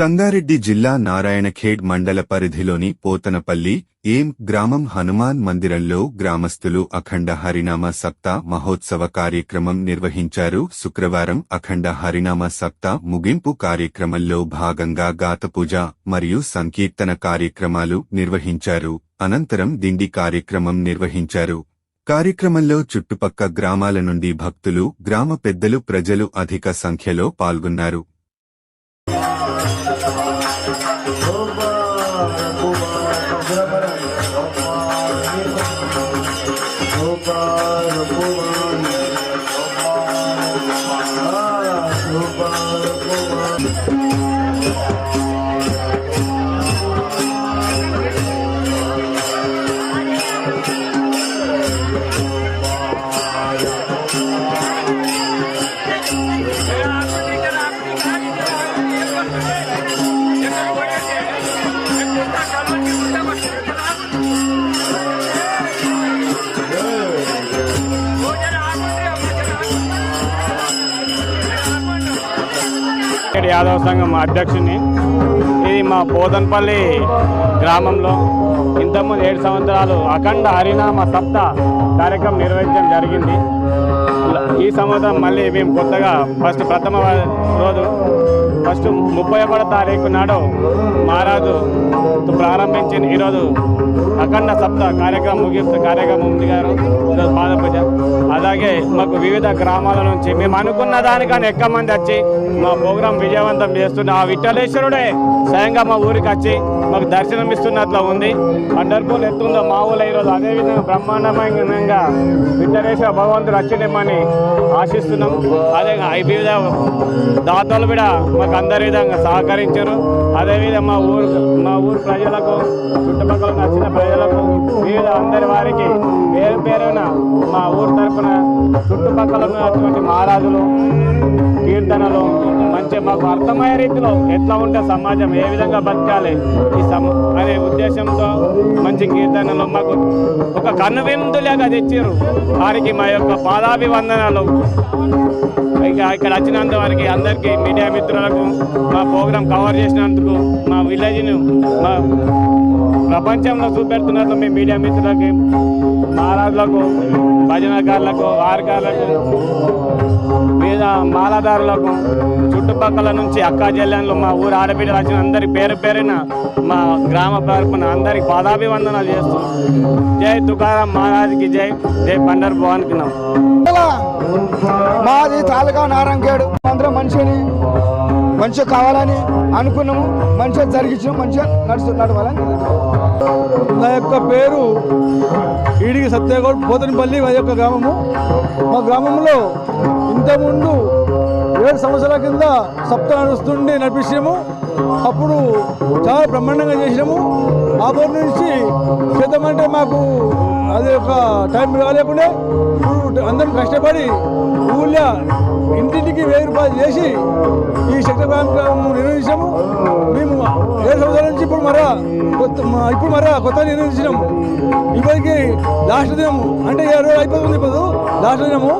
సంగారెడ్డి జిల్లా నారాయణఖేడ్ మండల పరిధిలోని పోతనపల్లి ఏం గ్రామం హనుమాన్ మందిరంలో గ్రామస్తులు అఖండ హరినామ సప్తా మహోత్సవ కార్యక్రమం నిర్వహించారు. శుక్రవారం అఖండ హరినామ సప్తా ముగింపు కార్యక్రమంలో భాగంగా గాతపూజ మరియు సంకీర్తన కార్యక్రమాలు నిర్వహించారు. అనంతరం దిండి కార్యక్రమం నిర్వహించారు. కార్యక్రమంలో చుట్టుపక్క గ్రామాల నుండి భక్తులు గ్రామ పెద్దలు ప్రజలు అధిక సంఖ్యలో పాల్గొన్నారు. ఇక్కడ యాదవ సంఘం అధ్యక్షుని ఇది మా పోదన్పల్లి గ్రామంలో ఇంతకుముందు ఏడు సంవత్సరాలు అఖండ హరినామ సప్త కార్యక్రమం నిర్వహించడం జరిగింది. ఈ సంవత్సరం మళ్ళీ మేము కొత్తగా ఫస్ట్ ప్రథమ రోజు ఫస్ట్ ముప్పై ఒకటో తారీఖు నాడు మహారాజు ప్రారంభించిన ఈరోజు అఖండ సప్త కార్యక్రమం ముగిస్తూ కార్యక్రమం ఉంది గారు ఈరోజు? అలాగే మాకు వివిధ గ్రామాల నుంచి మేము అనుకున్న దానికన్నా ఎక్కువ మంది వచ్చి మా ప్రోగ్రాం విజయవంతం చేస్తున్న ఆ విఠలేశ్వరుడే స్వయంగా మా ఊరికి వచ్చి మాకు దర్శనం ఇస్తున్నట్లు ఉంది. పండర్పూలు ఎత్తుందో మా ఊళ్ళో ఈరోజు అదేవిధంగా బ్రహ్మాండమైన విఠలేశ్వర భగవంతుడు వచ్చిండేమని ఆశిస్తున్నాం. అదే ఈ వివిధ దాతలు కూడా మాకు అందరి విధంగా సహకరించారు. అదేవిధంగా మా ఊరు మా ఊరు ప్రజలకు చుట్టుపక్కల నచ్చిన ప్రజలకు వివిధ అందరి వారికి పేరు పేరున మా ఊరు తరపున చుట్టుపక్కల ఉన్నటువంటి మహారాజులు కీర్తనలు మంచి మాకు అర్థమయ్యే రీతిలో ఎట్లా ఉంటే సమాజం ఏ విధంగా బతకాలి ఈ సమ అనే ఉద్దేశంతో మంచి కీర్తనలు మాకు ఒక కన్నువెందులాగా తెచ్చారు వారికి మా యొక్క పాదాభివందనాలు. ఇక ఇక్కడ వచ్చినంత వారికి అందరికీ మీడియా మిత్రులకు మా ప్రోగ్రాం కవర్ చేసినందుకు మా విలేజ్ను మా ప్రపంచంలో చూపెడుతున్నట్లు మీ మీడియా మిత్రులకి మహారాజులకు భజనకారులకు వారకారులకు మీద మాలాదారులకు చుట్టుపక్కల నుంచి అక్కా జల్లెన్లు మా ఊరు ఆడబిడ్డ వచ్చిన అందరి పేరు పేరిన మా గ్రామ తరపున అందరికి పాదాభివందనాలు చేస్తాం జై తుకారాం మహారాజుకి జై జై పండర్ భవాన్కి మాది తాలూకా నారాయణగేడు. అందరం మనిషిని. మంచిగా కావాలని అనుకున్నాము మంచిగా జరిగించాము మంచిగా నడుచు నడవాలని. నా యొక్క పేరు ఈడిగి సత్యగౌడ్ పోతనపల్లి మా యొక్క గ్రామము. మా గ్రామంలో ఇంతకుముందు ఏడు సంవత్సరాల కింద సప్త నడుస్తుండి నడిపించాము అప్పుడు చాలా బ్రహ్మాండంగా చేసినాము. అప్పటి నుంచి చేద్దామంటే మాకు అది ఒక టైం కాలేకుండా. అందరం కష్టపడి ఊళ్ళో ఇంటిని ఏర్పాటు చేసి ఈ శక్తి కార్యక్రమం నిర్వహించాము మేము ఏ సంవత్సరాల ఇప్పుడు మరా కొత్త ఇప్పుడు మరా కొత్త నిర్ణయించినాం ఇప్పటికి లాస్ట్ దినం అంటే ఏ రోజు అయిపోతుంది ఇప్పుడు? లాస్ట్ దినము?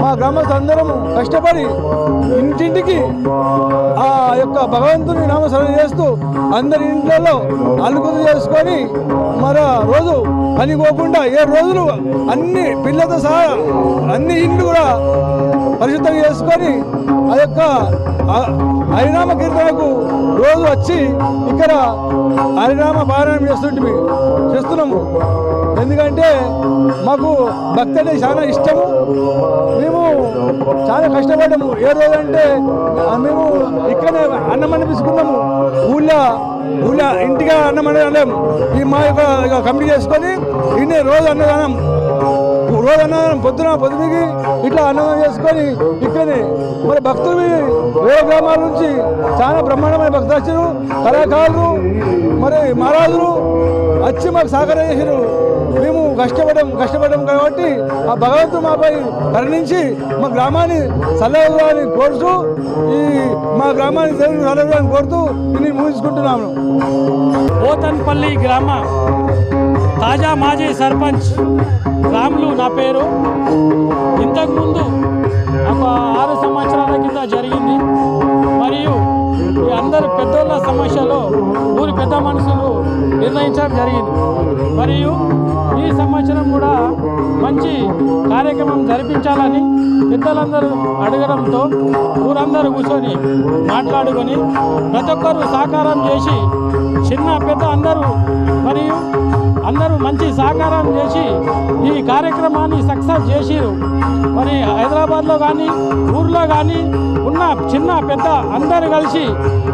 మా గ్రామస్తులు అందరము కష్టపడి ఇంటింటికి ఆ యొక్క భగవంతుని నామస్మరణ చేస్తూ అందరి ఇంట్లలో అలుగులు చేసుకొని మరో రోజు పని పోకుండా ఏ రోజులు అన్ని పిల్లలతో సహా అన్ని ఇండ్లు కూడా పరిశుద్ధం చేసుకొని ఆ యొక్క హరినామ కీర్తనకు రోజు వచ్చి ఇక్కడ హరినామ పారాయణం చేస్తుంటే చేస్తున్నాము. ఎందుకంటే మాకు భక్తి అంటే చాలా ఇష్టము. మేము చాలా కష్టపడ్డాము ఏ రోజంటే మేము ఇక్కడనే అన్నం అనిపించుకున్నాము. ఊళ్ళో ఊళ్ళో ఇంటిగా అన్నం అనేది ఈ మా యొక్క కంపెనీ కమిటీ చేసుకొని ఇన్ని రోజు అన్నదానం రోజు అన్నదానం పొద్దున పొద్దునకి ఇట్లా అన్నదానం చేసుకొని ఇక్కడనే. మరి భక్తులు వేరే గ్రామాల నుంచి చాలా బ్రహ్మాండమైన భక్తులు కళాకారులు మరి మహారాజులు వచ్చి మాకు సహకారం చేసిరు మేము కష్టపడడం కష్టపడడం కాబట్టి ఆ భగవంతుడు మాపై కరుణించి మా గ్రామాన్ని చల్లవాలని కోరుతూ ఈ మా గ్రామాన్ని చల్లవాలని కోరుతూ నేను ముగించుకుంటున్నాము. పోతన్పల్లి గ్రామ. తాజా మాజీ సర్పంచ్ రాములు నా పేరు. ఇంతకుముందు ఒక ఆరు సంవత్సరాల కింద జరిగింది. మరియు ఈ అందరు పెద్దోళ్ళ సమస్యలో ఊరి పెద్ద మనుషులు నిర్ణయించడం జరిగింది. మరియు ఈ సంవత్సరం కూడా మంచి కార్యక్రమం జరిపించాలని పెద్దలందరూ అడగడంతో ఊరందరూ కూర్చొని మాట్లాడుకొని ప్రతి ఒక్కరూ సహకారం చేసి చిన్న పెద్ద అందరూ మరియు అందరూ మంచి సహకారం చేసి ఈ కార్యక్రమాన్ని సక్సెస్ చేసిరు. మరి హైదరాబాద్లో కానీ ఊర్లో కానీ ఉన్న చిన్న పెద్ద అందరూ కలిసి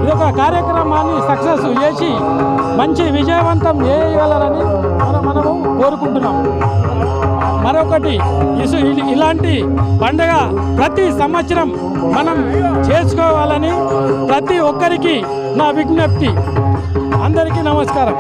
ఈ యొక్క కార్యక్రమాన్ని సక్సెస్ చేసి మంచి విజయవంతం చేయగలరని మనం మనము కోరుకుంటున్నాం. మరొకటి ఇసు ఇ- ఇలాంటి పండగ ప్రతి సంవత్సరం మనం చేసుకోవాలని ప్రతి ఒక్కరికి నా విజ్ఞప్తి. అందరికీ నమస్కారం.